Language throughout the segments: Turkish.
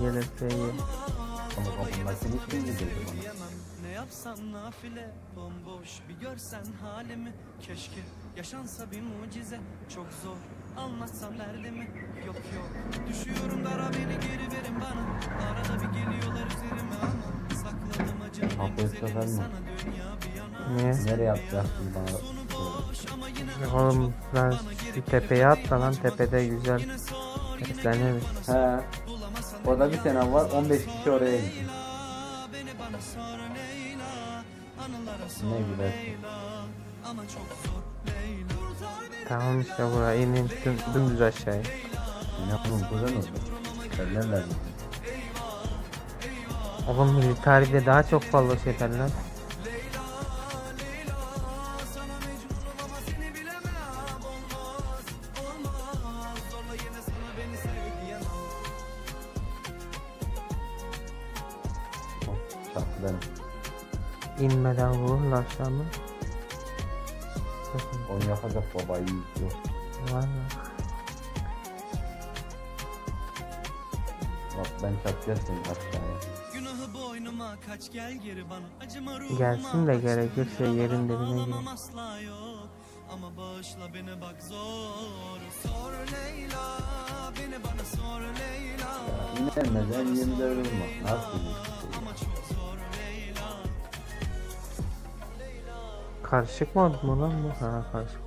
gelirse iyi. Ama kapındakini kim gidiyordu bana? Ne yapsan nafile bomboş bir görsen halimi Keşke yaşansa bir mucize çok zor anlatsam derdimi Yok yok düşüyorum dara beni geri verin bana Arada bir geliyorlar üzerime ama Sakladım acının en güzelini sana dünya bir yana Niye? Nereye atacaksın bana? Oğlum ben bir tepeye atla lan tepede güzel besleniriz. He. Orada bir sene var 15 kişi oraya sor Ne güzel. ama çok zor Leyla Kurtar beni Tamam işte buraya in in düm, dümdüz aşağıya. Ne yapalım güzel oldu. Derlerler mi? Oğlum militaride daha çok fazla şey derler. İnmeden vururlar şu mı? Onu yapacak baba iyi yok. Var mı? Bak ben çatacağız seni aşağıya. Günahı boynuma kaç gel geri bana Acıma ruhuma Gelsin de gerekirse yerin dibine yok Ama bağışla beni bak zor Sor Leyla Beni bana sor Leyla İnemeden 24 olma. Nasıl Karışık mı mu lan bu? Ha karışık.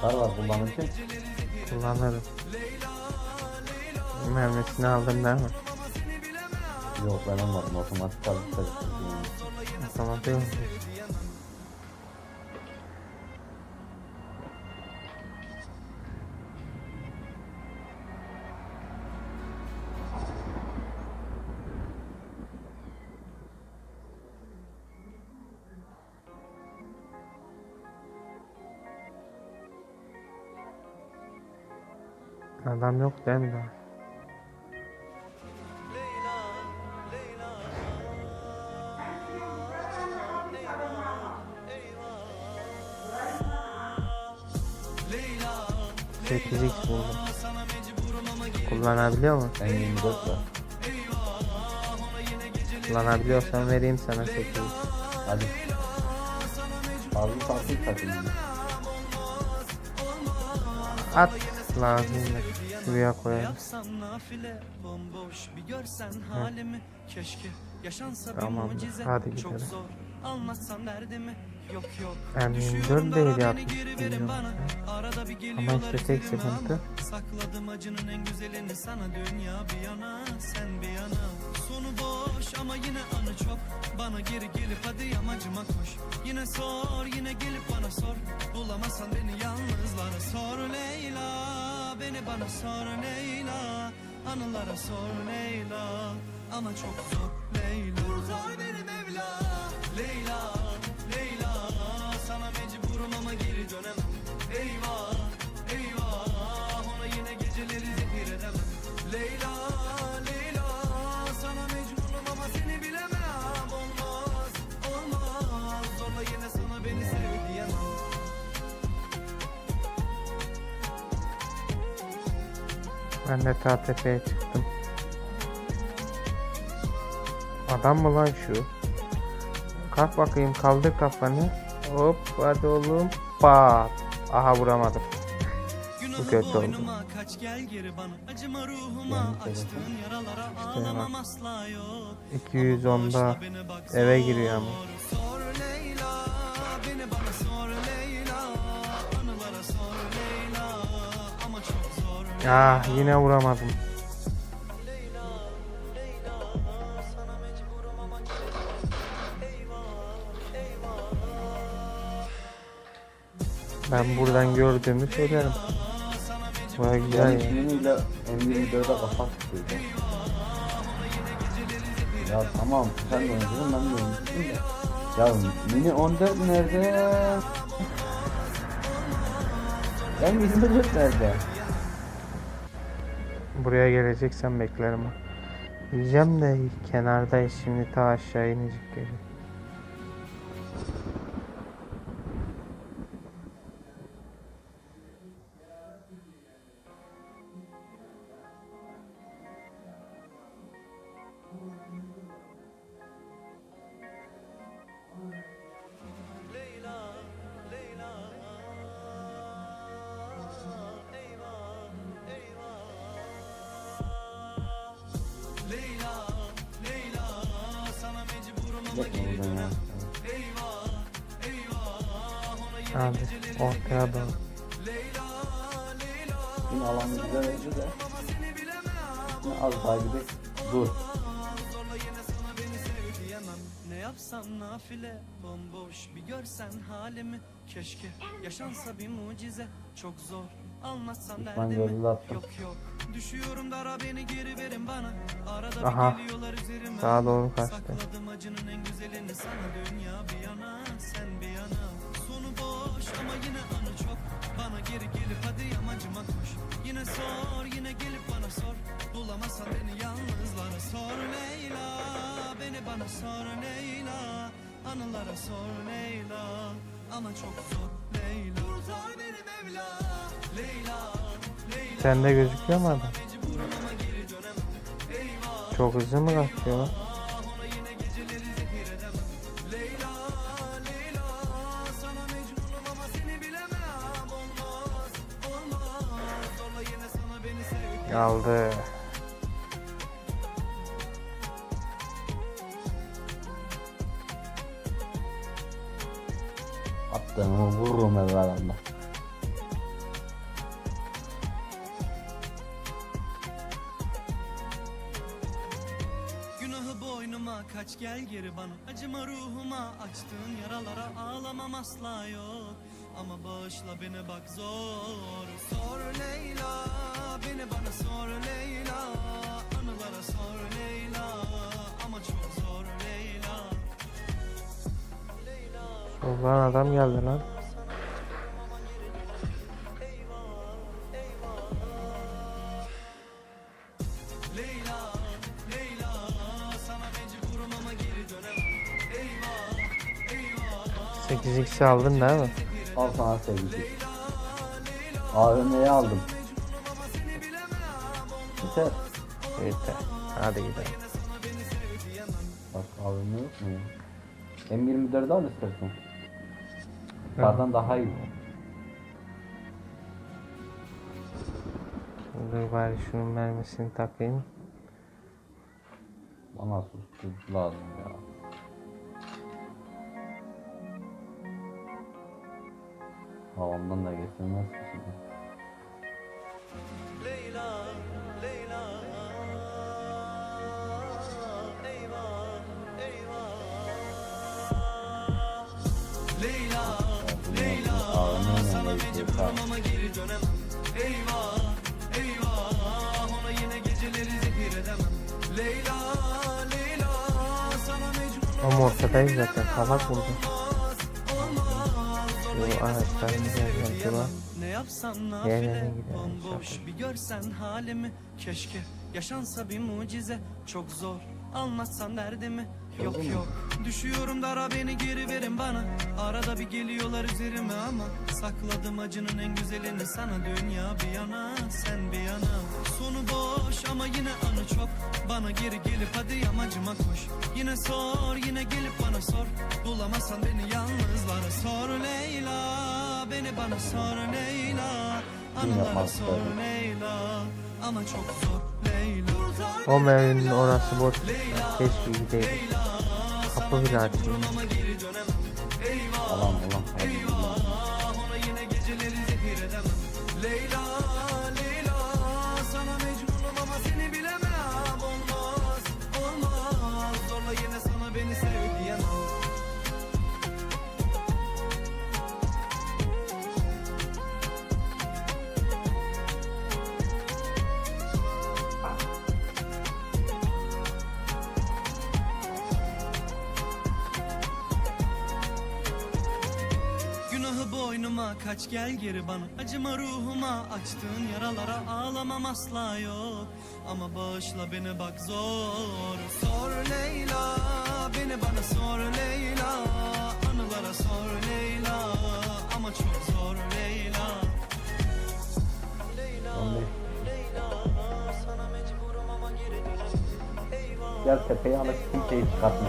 Kar var kullanırken. Kullanırım. Mermisini aldım değil mi? Yok ben olmadım. Otomatik kalırsa. Tamam değil Adam yok değil mi daha? 8x buldum. Kullanabiliyor mu? Ben 24 var. Kullanabiliyorsan vereyim sana 8x. Hadi. Fazla tatlı takayım. At lazım. Şuraya koyalım. mucize. Hadi gidelim. anlatsam derdimi. Yok yok. Yani Düşüyorum 24 değil dara, yapmış beni geri verin biliyorum. bana. Arada bir Ama geliyorlar işte tek sıkıntı. ama Sakladım acının en güzelini sana. Dünya bir yana sen bir yana. Sonu boş ama yine anı çok. Bana geri gelip hadi yamacıma koş. Yine sor yine gelip bana sor. Bulamazsan beni yalnızlara sor Leyla Beni bana sor Leyla. Anılara sor Leyla. Ama çok zor Leyla. Kurtar beni Mevla. Leyla Leyla. Sana mecburum ama geri dönemem. Eyvah Ben de ta tepeye çıktım. Adam mı lan şu? Kalk bakayım kaldır kafanı. Hop hadi oğlum. Pat. Aha vuramadım. Günahı kötü oldu. kaç gel geri bana Acıma ruhuma açtığın yaralara ağlamam asla yok 210'da eve giriyor ama. Ah yine vuramadım. Ben buradan gördüğümü söylerim. Baya güzel Yani ya. miniyle M24'e kafa. Ya tamam sen de oyuncudun ben de oyuncuyum da. Ya mini 14 nerede? M24 nerede? Buraya geleceksen beklerim. Diyeceğim de kenardayız şimdi ta aşağı inecek geri. Az daha gidip dur. Yapsam nafile Bomboş bir görsen halimi. Keşke yaşansa bir mucize Çok zor. Düşman derdimi. Yok yok. Düşüyorum dara beni geri verin bana. Arada Aha, bir geliyorlar üzerime. Sağa doğru kaçtı. Sakladım acının en güzelini sana. Dünya bir yana sen bir yana. Sonu boş ama yine anı çok. Bana geri gelip koş Yine sor yine gelip bana sor. Bulamazsan beni yalnızlara sor Leyla. Beni bana sor Leyla. Anılara sor Leyla. Ama çok zor Leyla. Kurtar beni Mevla. Leyla Leyla. Sende gözüküyor mu adam? Çok hızlı mı kaçıyor beni sev Aldı. Attığımı vururum evvelallah. Günahı boynuma kaç gel geri bana Acıma ruhuma açtığın yaralara Ağlamam asla yok Ama bağışla beni bak zor. Sor Leyla Beni bana sor Leyla. Anılara sor Leyla Ama çok zor Leyla. Soldan adam geldi lan. Eyvah 8x aldın değil mi? Al sana sevgili. AVM'yi aldım. Yeter. Yeter. Hadi gidelim. Bak AVM yok mu ya? M24'ü al istersen. Yukarıdan daha iyi. Dur bari şunun mermisini takayım. Bana sus lazım ya. Havamdan da geçirmez ki şimdi. Leyla, Leyla Eyvah, eyvah Leyla, Leyla Sana mecburum ama geri dönemem Eyvah, eyvah Ona yine geceleri zehir edemem Leyla, Leyla Sana mecburum Ama ortadayız zaten. Salak burada. Şu ağaçların şuna. Ne yapsam Yerine nafile Bomboş bir görsen halimi. Keşke yaşansa bir mucize. Çok zor anlatsam derdimi Yok yok. Düşüyorum dara beni geri verin bana. Arada bir geliyorlar üzerime ama Sakladım acının en güzelini sana. Dünya bir yana sen bir yana. Sonu boş ama yine anı çok. Bana geri gelip hadi yamacıma koş. Yine sor yine gelip bana sor. Bulamazsan beni yalnızlara sor Leyla. Beni bana sor Leyla. Anılara sor. Leyla. Ama çok zor Leyla. O mevinin orası boş. Keşke gideydim. Dönemem Eyvah Alan alan. Hadi. Kaç gel geri bana. Acıma ruhuma açtığın yaralara Ağlamam asla yok. Ama bağışla beni bak zor. Sor Leyla Beni bana sor Leyla. Anılara sor Leyla Ama çok zor Leyla. Leyla Leyla Sana mecburum ama geri dönemem Eyvah. Gel tepeyi alıp kimseyi çıkartma.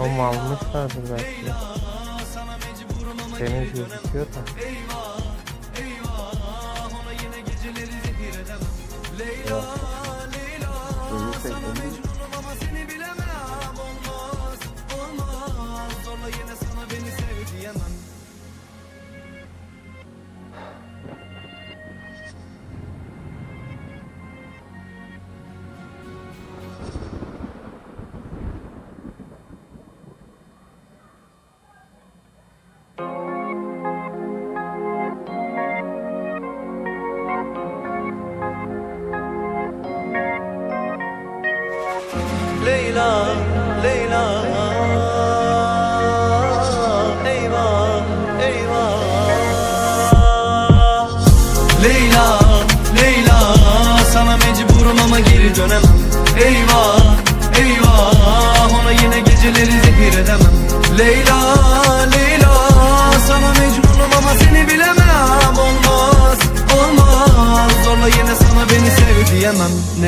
O mu almışlardır belki. Geri dönemem gözüküyor da. Dönemem. Eyvah, eyvah Ona yine geceleri zehir edemem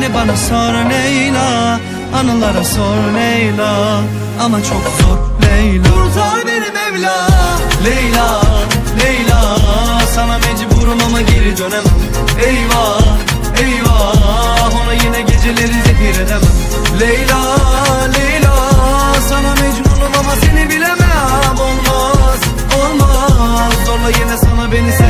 Beni bana sor Leyla Anılara sor Leyla. Ama çok zor Leyla. Kurtar beni Mevla. Leyla Leyla Sana mecburum ama geri dönemem. Eyvah Eyvah Ona yine geceleri zehir edemem. Leyla Leyla Sana mecburum ama seni bilemem. Olmaz Olmaz. Zorla yine sana beni sev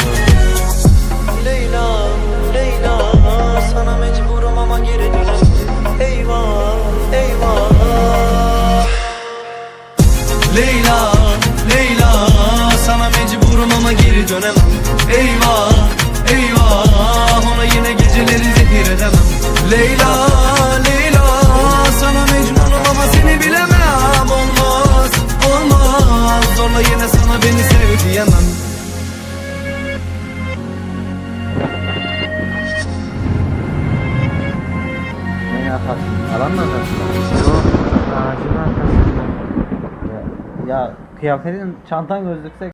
geri dönemem Eyvah, eyvah Ona yine geceleri zehir edemem Leyla, Leyla Sana mecburum ama seni bilemem Olmaz, olmaz Zorla yine sana beni sev diyemem Ne yaparsın? Alan mı alacaksın? Yok. Ağacın arkasında. Ya, ya kıyafetin çantan gözlükse